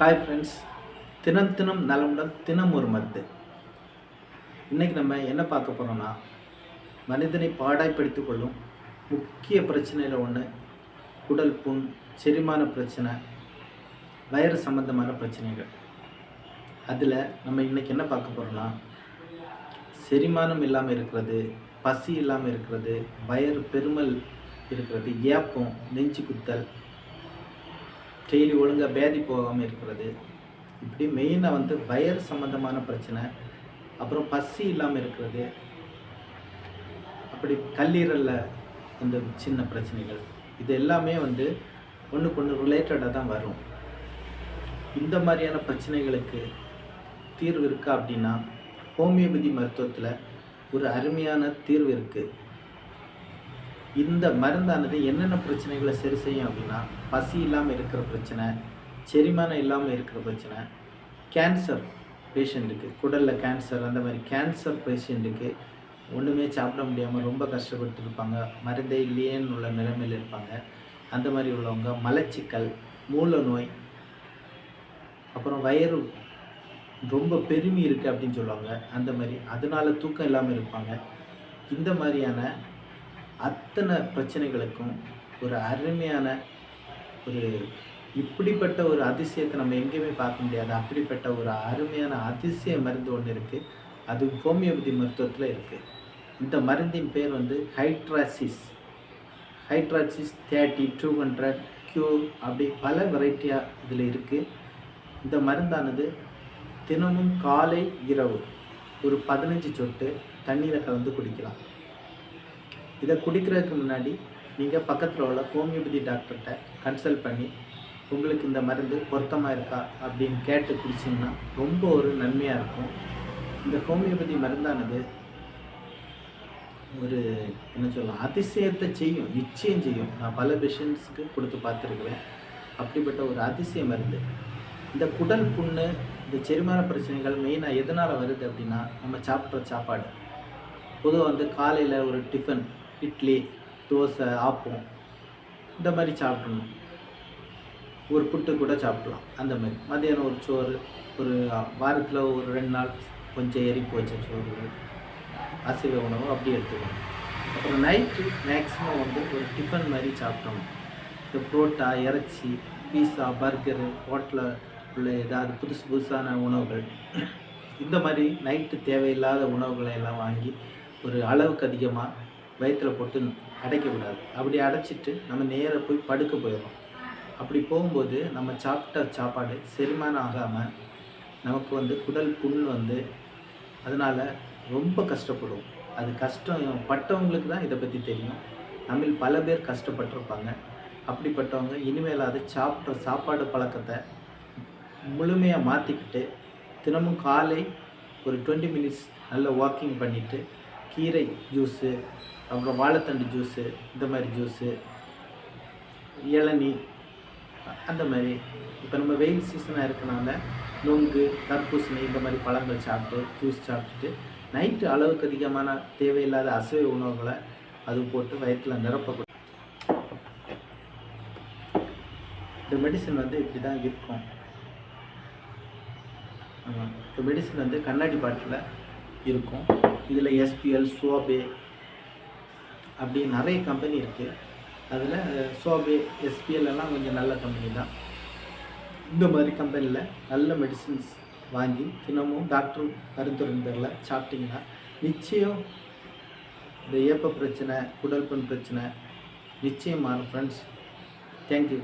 Hi friends தினம் தினம் நலமுடன் தினம் ஒரு மருந்து. இன்றைக்கி நம்ம என்ன பார்க்க போகிறோம்னா மனிதனை பாடாய்ப்படுத்திக் கொள்ளும் முக்கிய பிரச்சனையில் ஒன்று குடல் புண் செரிமான பிரச்சனை வயிறு சம்பந்தமான பிரச்சனைகள். அதில் நம்ம இன்றைக்கி என்ன பார்க்க போகிறோம்னா செரிமானம் இல்லாமல் இருக்கிறது பசி இல்லாமல் இருக்கிறது வயிறு பெருமல் இருக்கிறது ஏப்பம் நெஞ்சு குத்தல் டெய்லி ஒழுங்காக பேதி போகாமல் இருக்கிறது. இப்படி மெயினாக வந்து வயர் சம்மந்தமான பிரச்சனை அப்புறம் பசி இல்லாமல் இருக்கிறது. அப்படி கல்லீரலில் அந்த சின்ன பிரச்சனைகள். இது எல்லாமே வந்து ஒன்றுக்கு ஒன்று ரிலேட்டடாக தான் வரும். இந்த மாதிரியான பிரச்சனைகளுக்கு தீர்வு இருக்கா அப்படின்னா ஹோமியோபதி மருத்துவத்தில் ஒரு அருமையான தீர்வு இருக்குது இந்த மருந்தானது என்னென்ன பிரச்சனைகளை சரி செய்யும் அப்படின்னா பசி இல்லாமல் இருக்கிற பிரச்சனை செரிமானம் இல்லாமல் இருக்கிற பிரச்சனை கேன்சர் பேஷண்ட்டுக்கு குடலில் கேன்சர் அந்த மாதிரி கேன்சர் பேஷண்ட்டுக்கு ஒன்றுமே சாப்பிட முடியாமல் ரொம்ப கஷ்டப்பட்டு இருப்பாங்க. மருந்தே இல்லையேன்னு உள்ள நிலைமையில் இருப்பாங்க. அந்த மாதிரி உள்ளவங்க மலச்சிக்கல் மூல நோய் அப்புறம் வயிறு ரொம்ப பெருமி இருக்குது அப்படின்னு சொல்லுவாங்க. அந்த மாதிரி அதனால தூக்கம் இல்லாமல் இருப்பாங்க. இந்த மாதிரியான அத்தனை பிரச்சனைகளுக்கும் ஒரு அருமையான ஒரு இப்படிப்பட்ட ஒரு அதிசயத்தை நம்ம எங்கேயுமே பார்க்க முடியாது. அப்படிப்பட்ட ஒரு அருமையான அதிசய மருந்து ஒன்று இருக்குது அது ஹோமியோபதி மருத்துவத்தில் இருக்குது இந்த மருந்தின் பேர் வந்து hydrastis. Hydrastis thirty two hundred Q அப்படி பல வெரைட்டியாக இதில் இருக்குது இந்த மருந்தானது தினமும் காலை இரவு ஒரு பதினஞ்சு சொட்டு தண்ணீரை கலந்து குடிக்கலாம். இதை குடிக்கிறதுக்கு முன்னாடி நீங்கள் பக்கத்தில் உள்ள ஹோமியோபதி டாக்டர்கிட்ட கன்சல்ட் பண்ணி உங்களுக்கு இந்த மருந்து பொருத்தமாக இருக்கா? அப்படின்னு கேட்டு குடிச்சிங்கன்னா ரொம்ப ஒரு நன்மையாக இருக்கும். இந்த ஹோமியோபதி மருந்தானது ஒரு என்ன சொல்லலாம் அதிசயத்தை செய்யும் நிச்சயம் செய்யும். நான் பல பேஷண்ட்ஸுக்கு கொடுத்து பார்த்துருக்குறேன். அப்படிப்பட்ட ஒரு அதிசய மருந்து. இந்த குடல் புண்ணு இந்த செரிமான பிரச்சனைகள் மெயினாக எதனால் வருது அப்படின்னா நம்ம சாப்பிட்ற சாப்பாடு. பொதுவாக வந்து காலையில் ஒரு டிஃபன் இட்லி தோசை ஆப்பம். இந்த மாதிரி சாப்பிடணும். ஒரு புட்டு கூட சாப்பிடலாம். அந்த மாதிரி. மதியானம் ஒரு சோறு ஒரு வாரத்தில் ஒரு ரெண்டு நாள் கொஞ்சம் எரிப்பு வச்ச சோறு அசைவ உணவு அப்படி எடுத்துக்கணும். அப்புறம் நைட்டு மேக்ஸிமம் வந்து ஒரு டிஃபன் மாதிரி சாப்பிட்டோம் இந்த புரோட்டா இறைச்சி பீஸா பர்கரு ஹோட்டலில் உள்ள ஏதாவது புதுசு புதுசான உணவுகள். இந்த மாதிரி நைட்டு தேவையில்லாத உணவுகளை எல்லாம் வாங்கி ஒரு அளவுக்கு அதிகமாக வயிற்றில் போட்டு அடைக்கக்கூடாது. அப்படி அடைச்சிட்டு நம்ம நேராக போய் படுக்க போயிடுறோம் அப்படி போகும்போது நம்ம சாப்பிட்ட சாப்பாடு செரிமானம் ஆகாமல் நமக்கு வந்து குடல் புண் வந்து அதனால் ரொம்ப கஷ்டப்படும். அது கஷ்டம் பட்டவங்களுக்கு தான் இதை பற்றி தெரியும். நம்மில் பல பேர் கஷ்டப்பட்டிருப்பாங்க. அப்படிப்பட்டவங்க இனிமேலாவது சாப்பிட்ற சாப்பாடு பழக்கத்தை முழுமையாக மாற்றிக்கிட்டு தினமும் காலை ஒரு டுவெண்ட்டி மினிட்ஸ் நல்ல வாக்கிங் பண்ணிவிட்டு கீரை ஜூஸு அப்புறம் வாழைத்தண்டு ஜூஸு இந்த மாதிரி ஜூஸு இளநீ அந்த மாதிரி. இப்போ நம்ம வெயில் சீசனாக இருக்கனால நொங்கு தர்பூசணி இந்த மாதிரி பழங்கள் சாப்பிட்டு ஜூஸ் சாப்பிட்டுட்டு நைட்டு அளவுக்கு அதிகமான தேவையில்லாத அசைவ உணவுகளை அது போட்டு வயிற்றில் நிரப்பக்கூடாது. இந்த மெடிசன் வந்து இப்படி தான் இருக்கும். ஆமாம் இந்த மெடிசன் வந்து கண்ணாடி பாட்டில் இருக்கும். இதில் எஸ்பிஎல் சோபே அப்படி நிறைய கம்பெனி இருக்குது அதில் சோபே எஸ்பிஎல் எல்லாம் கொஞ்சம் நல்ல கம்பெனி தான். இந்த மாதிரி கம்பெனியில் நல்ல மெடிசின்ஸ் வாங்கி தினமும் டாக்டரும் பரிந்துரைந்தரில் சாப்பிட்டிங்கன்னா நிச்சயம் இந்த ஏப்ப பிரச்சனை குடல்பன் பிரச்சனை நிச்சயம் மாறும் ஃப்ரெண்ட்ஸ் தேங்க்யூ